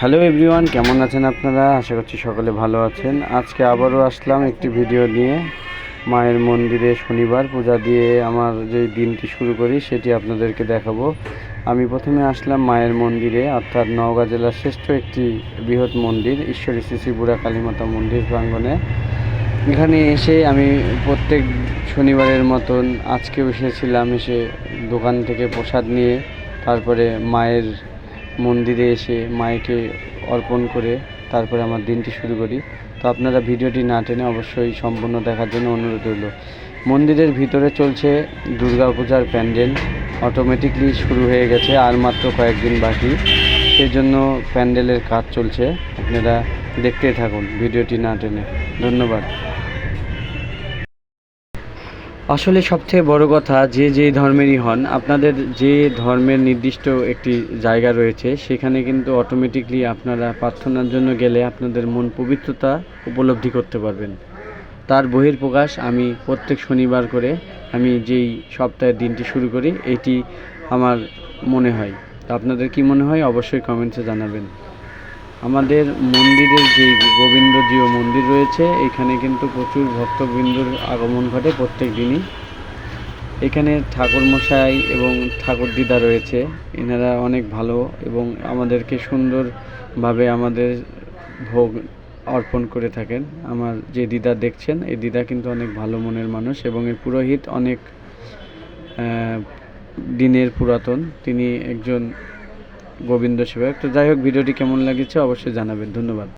Hello everyone, কেমন আছেন আপনারা? আশা করছি সকলে ভালো আছেন। আজকে আবারও আসলাম একটি ভিডিও নিয়ে। মায়ের মন্দিরে শনিবার পূজা দিয়ে আমার যে দিনটি শুরু করি, সেটি আপনাদেরকে দেখাবো। আমি প্রথমে আসলাম মায়ের মন্দিরে, অর্থাৎ নওগাঁ জেলার শ্রেষ্ঠ একটি বৃহৎ মন্দির, ঈশ্বরী শ্রী শ্রী বুড়া কালীমাতা মন্দির প্রাঙ্গণে। এখানে এসে আমি প্রত্যেক শনিবারের মতন আজকেও এসেছিলাম, এসে দোকান থেকে প্রসাদ নিয়ে, তারপরে মায়ের মন্দিরে এসে মায়েকে অর্পণ করে তারপরে আমার দিনটি শুরু করি। তো আপনারা ভিডিওটি না টেনে অবশ্যই সম্পূর্ণ দেখার জন্য অনুরোধ রইল। মন্দিরের ভিতরে চলছে দুর্গাপূজার প্যান্ডেল। অটোমেটিকলি শুরু হয়ে গেছে আর মাত্র কয়েকদিন বাকি। সেই জন্য প্যান্ডেলের কাজ চলছে। আপনারা দেখতেই থাকুন ভিডিওটি না টেনে। ধন্যবাদ। আসলে সবথেকে বড় কথা, যে যেই ধর্মেরই হন, আপনাদের যে ধর্মের নির্দিষ্ট একটি জায়গা রয়েছে, সেখানে কিন্তু অটোমেটিকলি আপনারা প্রার্থনার জন্য গেলে আপনাদের মন পবিত্রতা উপলব্ধি করতে পারবেন। তার বহির্প্রকাশ আমি প্রত্যেক শনিবার করে আমি যেই সপ্তাহের দিনটি শুরু করি, এটি আমার মনে হয়। আপনাদের কি মনে হয়? অবশ্যই কমেন্টসে জানাবেন। আমাদের মন্দিরের যে গোবিন্দজিও মন্দির রয়েছে, এখানে কিন্তু প্রচুর ভক্তবৃন্দর আগমন ঘটে প্রত্যেক দিনই। এখানে ঠাকুরমশাই এবং ঠাকুর দিদা রয়েছে, এনারা অনেক ভালো এবং আমাদেরকে সুন্দরভাবে আমাদের ভোগ অর্পণ করে থাকেন। আমার যে দিদা দেখছেন, এই দিদা কিন্তু অনেক ভালো মনের মানুষ এবং এই পুরোহিত অনেক দিনের পুরাতন। তিনি একজন গোবিন্দ সেবক তো যাই হোক ভিডিওটি কেমন লাগেছে অবশ্যই জানাবেন। ধন্যবাদ।